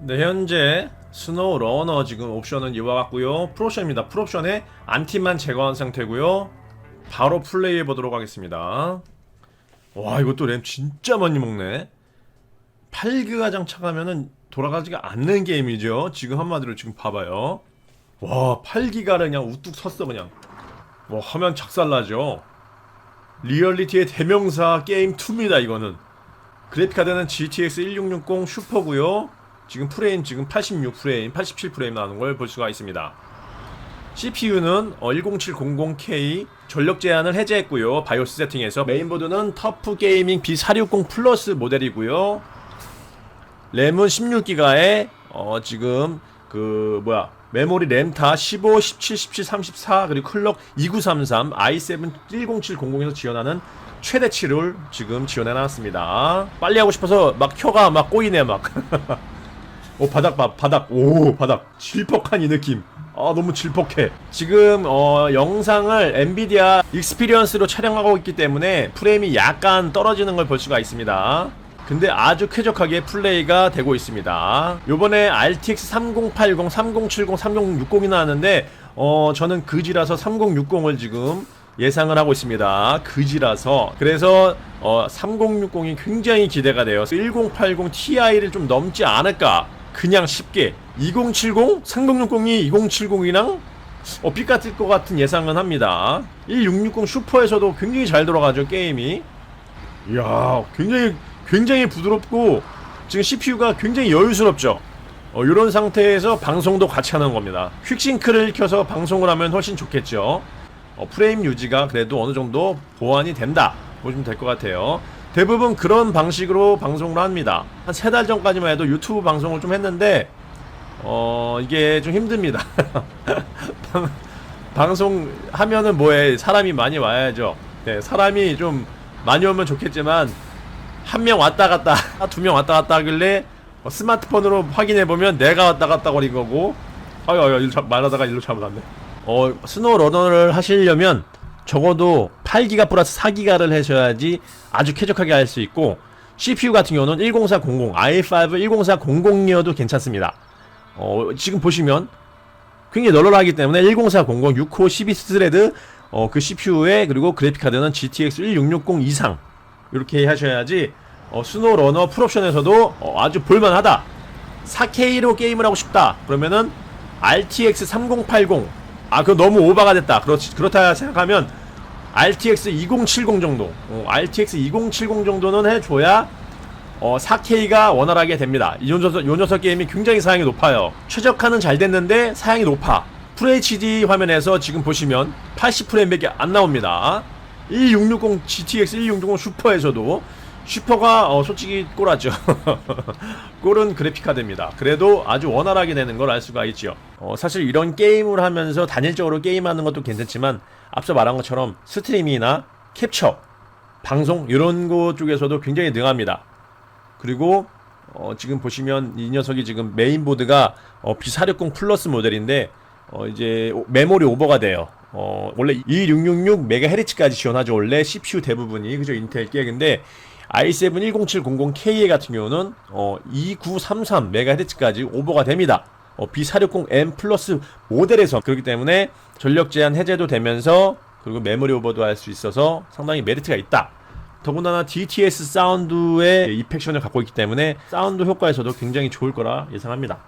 네, 현재 스노우 러너 지금 옵션은 이와 같고요. 풀옵션입니다. 풀옵션에 안티만 제거한 상태고요. 바로 플레이해 보도록 하겠습니다. 와, 이것도 램 진짜 많이 먹네. 8기가 장착하면은 돌아가지가 않는 게임이죠. 지금 한마디로 지금 봐봐요. 와, 8기가를 그냥 우뚝 섰어 그냥. 와, 화면 작살나죠. 리얼리티의 대명사 게임 2입니다, 이거는. 그래픽 카드는 GTX 1660 슈퍼고요. 지금 프레임 지금 86 프레임, 87 프레임 나오는 걸 볼 수가 있습니다. CPU는 10700K 전력 제한을 해제했고요. 바이오스 세팅에서 메인보드는 터프 게이밍 B460 플러스 모델이고요. 램은 16기가에 어 지금 그 뭐야 메모리 램타 15, 17, 17, 34 그리고 클럭 2933 i7 10700에서 지원하는 최대치를 지금 지원해 놨습니다. 빨리 하고 싶어서 막 혀가 막 꼬이네 막. 오 바닥 봐 바닥. 오 바닥. 질퍽한 이 느낌. 아 너무 질퍽해. 지금 어 영상을 엔비디아 익스피리언스로 촬영하고 있기 때문에 프레임이 약간 떨어지는 걸 볼 수가 있습니다. 근데 아주 쾌적하게 플레이가 되고 있습니다. 요번에 RTX 3080, 3070, 3060이 나왔는데 어 저는 그지라서 3060을 지금 예상을 하고 있습니다. 그지라서. 그래서 어, 3060이 굉장히 기대가 돼요. 1080 Ti를 좀 넘지 않을까? 그냥 쉽게 2070, 3060이 2070이랑 어, 삐같을 것 같은 예상은 합니다. 1660 슈퍼에서도 굉장히 잘 돌아가죠 게임이. 이야, 굉장히 굉장히 부드럽고 지금 CPU가 굉장히 여유스럽죠. 어, 이런 상태에서 방송도 같이 하는 겁니다. 퀵싱크를 켜서 방송을 하면 훨씬 좋겠죠. 어, 프레임 유지가 그래도 어느 정도 보완이 된다 보시면 될 것 같아요. 대부분 그런 방식으로 방송을 합니다. 한 세 달 전까지만 해도 유튜브 방송을 좀 했는데 어 이게 좀 힘듭니다. 방, 방송 하면은 뭐해 사람이 많이 와야죠. 네, 사람이 좀 많이 오면 좋겠지만 한 명 왔다 갔다 두 명 왔다 갔다 하길래 어, 스마트폰으로 확인해 보면 내가 왔다 갔다 거린 거고 아유 아유 말하다가 일로 잘못 왔네. 어, 스노우 러너를 하시려면 적어도 8기가 플러스 4기가를 하셔야지 아주 쾌적하게 할 수 있고 CPU 같은 경우는 10400, i5 10400이어도 괜찮습니다. 어, 지금 보시면 굉장히 널널하기 때문에 10400, 6코 12 스레드 어, 그 CPU에 그리고 그래픽 카드는 GTX 1660 이상 이렇게 하셔야지 어, 스노우 러너 풀옵션에서도 어, 아주 볼만하다. 4K로 게임을 하고 싶다. 그러면은 RTX 3080 아, 그거 너무 오버가 됐다. 그렇지, 그렇다 생각하면 RTX 2070 정도, 어, RTX 2070 정도는 해줘야 어, 4K가 원활하게 됩니다. 이 녀석, 요 녀석 게임이 굉장히 사양이 높아요. 최적화는 잘 됐는데 사양이 높아. FHD 화면에서 지금 보시면 80프레임밖에 안 나옵니다. 1660 GTX 1660 슈퍼에서도 슈퍼가 어, 솔직히 꼴하죠. 꼴은 그래픽 카드입니다. 그래도 아주 원활하게 되는 걸 알 수가 있죠. 어, 사실 이런 게임을 하면서 단일적으로 게임하는 것도 괜찮지만 앞서 말한 것처럼 스트리밍이나 캡처, 방송 이런 것 쪽에서도 굉장히 능합니다. 그리고 어, 지금 보시면 이 녀석이 지금 메인보드가 어, B460 플러스 모델인데 어, 이제 오- 메모리 오버가 돼요. 어, 원래 2666MHz까지 지원하죠. 원래 CPU 대부분이 그죠 인텔 깨근데 i7 10700K 같은 경우는 어, 2933MHz까지 오버가 됩니다. 어, B460M 플러스 모델에서 그렇기 때문에 전력 제한 해제도 되면서 그리고 메모리 오버도 할 수 있어서 상당히 메리트가 있다. 더군다나 DTS 사운드의 이펙션을 갖고 있기 때문에 사운드 효과에서도 굉장히 좋을 거라 예상합니다.